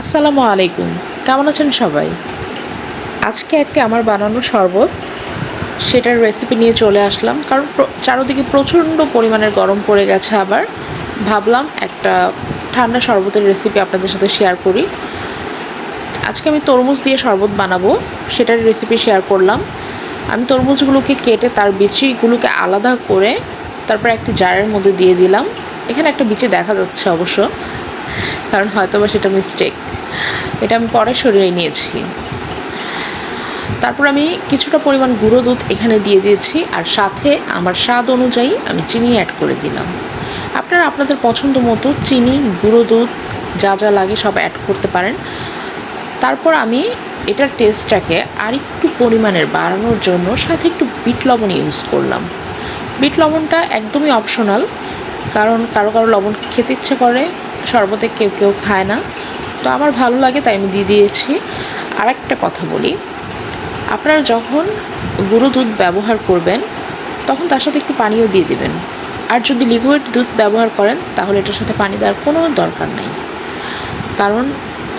আসসালামু আলাইকুম। কেমন আছেন সবাই? আজকে একটি আমার বানানো শরবত। সেটার রেসিপি নিয়ে চলে আসলাম। কারণ চারদিকে প্রচণ্ড পরিমাণের গরম পড়ে গেছে আবার। ভাবলাম একটা ঠান্ডা শরবতের রেসিপি আপনাদের সাথে শেয়ার করি। আজকে আমি তরমুজ দিয়ে শরবত বানাবো। সেটার রেসিপি শেয়ার করলাম। আমি তরমুজগুলোকে কেটে তার বিচিগুলোকে আলাদা করে তারপর একটি জারের মধ্যে দিয়ে দিলাম। এখানে একটা বিচি দেখা যাচ্ছে অবশ্য। কারণ হয়তো বা সেটা মিস্টেক এটা আমি পরে সরিয়ে নিয়েছি। তারপর আমি কিছুটা পরিমাণ গুঁড়ো দুধ এখানে দিয়ে দিয়েছি আর সাথে আমার স্বাদ অনুযায়ী আমি চিনি অ্যাড করে দিলাম। আপনারা আপনাদের পছন্দ মতো চিনি, গুঁড়ো দুধ, যা যা লাগে সব অ্যাড করতে পারেন। তারপর আমি এটার টেস্টটাকে আরেকটু পরিমাণের বাড়ানোর জন্য সাথে একটু বিট লবণ ইউজ করলাম। বিট লবণটা একদমই অপশনাল কারণ কারও কারও লবণ খেতে ইচ্ছে করে, শরবতে কেউ কেউ খায় না। তো আমার ভালো লাগে তাই আমি দিয়ে দিয়েছি। আর একটা কথা বলি, আপনারা যখন গুঁড়ো দুধ ব্যবহার করবেন, তখন তার সাথে একটু পানিও দিয়ে দেবেন। আর যদি লিকুইড দুধ ব্যবহার করেন, তাহলে এটার সাথে পানি দেওয়ার কোনো দরকার নেই। কারণ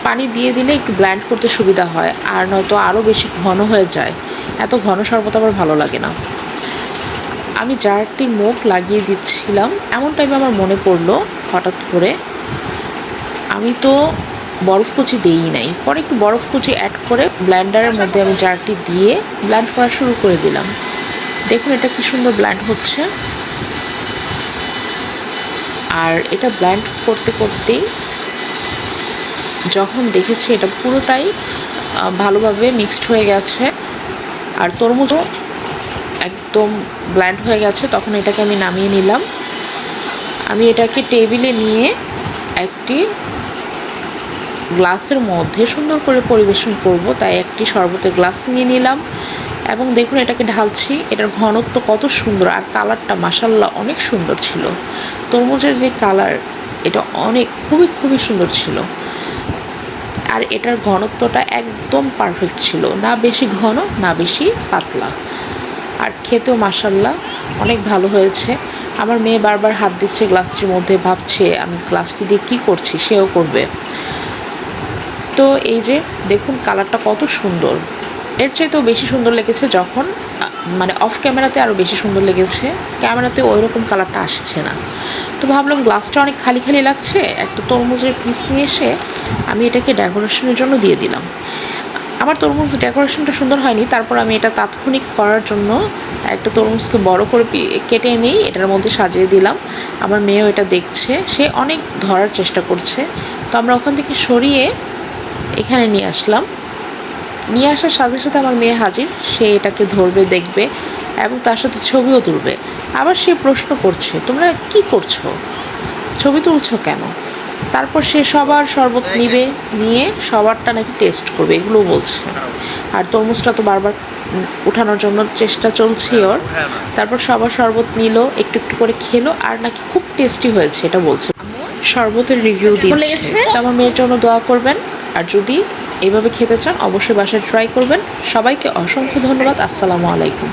পানি দিয়ে দিলে একটু ব্ল্যান্ড করতে সুবিধা হয়, আর নয়তো আরও বেশি ঘন হয়ে যায়। এত ঘন শরবত আমার ভালো লাগে না। আমি জারটির মুখ লাগিয়ে দিচ্ছিলাম এমন টাইমে আমার মনে পড়ল হঠাৎ করে। আমি তো বরফ কুচি দিই নাই। পরে একটু বরফ কুচি অ্যাড করে ব্ল্যান্ডারের মধ্যে আমি জারটি দিয়ে ব্ল্যান্ড করা শুরু করে দিলাম। দেখুন এটা কি সুন্দর ব্ল্যান্ড হচ্ছে। আর এটা ব্ল্যান্ড করতে করতেই যখন দেখেছি এটা পুরোটাই ভালোভাবে মিক্সড হয়ে গেছে। আর তরমুজও একদম ব্ল্যান্ড হয়ে গেছে, তখন এটাকে আমি নামিয়ে নিলাম। আমি এটাকে টেবিলে নিয়ে একটি গ্লাসের মধ্যে সুন্দর করে পরিবেশন করব, তাই একটি শরবতের গ্লাস নিয়ে নিলাম। এবং দেখুন এটাকে ঢালছি, এটার ঘনত্ব কত সুন্দর, আর কালারটা মাসাল্লাহ অনেক সুন্দর ছিল। তরমুজের যে কালার, এটা অনেক, খুবই খুবই সুন্দর ছিল। আর এটার ঘনত্বটা একদম পারফেক্ট ছিল, না বেশি ঘন, না বেশি পাতলা। আর খেতেও মাসাল্লাহ অনেক ভালো হয়েছে। আমার মেয়ে বারবার হাত দিচ্ছে, গ্লাসটির মধ্যে ভাবছে আমি গ্লাসটি দিয়ে কী করছি, সেও করবে। তো এই যে দেখুন কালারটা কত সুন্দর। এর চাইতেও বেশি সুন্দর লেগেছে যখন মানে অফ ক্যামেরাতে আরও বেশি সুন্দর লেগেছে ক্যামেরাতে ওই রকম কালারটা আসছে না। তো ভাবলাম গ্লাসটা অনেক খালি খালি লাগছে, একটা তরমুজের পিস নিয়ে এসে আমি এটাকে ডেকোরেশনের জন্য দিয়ে দিলাম। আমার তরমুজ ডেকোরেশনটা সুন্দর হয়নি, তারপর আমি এটা তাৎক্ষণিক করার জন্য একটা তরমুজকে বড় করে কেটে নিই এটার মধ্যে সাজিয়ে দিলাম। আমার মেয়েও এটা দেখছে, সে অনেক ধরার চেষ্টা করছে। তো আমরা ওখান থেকে সরিয়ে এখানে নিয়ে আসলাম। নিয়ে আসার সাথে সাথে আমার মেয়ে হাজির। সে এটাকে ধরবে দেখবে এবং তার সাথে ছবিও তুলবে। আবার সে প্রশ্ন করছে তোমরা কি করছ? ছবি তুলছো কেন? তারপর সে সবার শরবত নিবে নিয়ে সবারটা নাকি টেস্ট করবে এগুলো বলছে। আর তরমুজটা তো বারবার উঠানোর জন্য চেষ্টা চলছে ওর। তারপর সবার শরবত নিল একটু একটু করে খেলো আর নাকি খুব টেস্টি হয়েছে এটা বলছে। শরবতের রিভিউ দিচ্ছে। আমার মেয়ের জন্য দোয়া করবেন। আর যদি এভাবে খেতে চান অবশ্যই বাসায় ট্রাই করবেন। সবাইকে অসংখ্য ধন্যবাদ। আসসালামু আলাইকুম।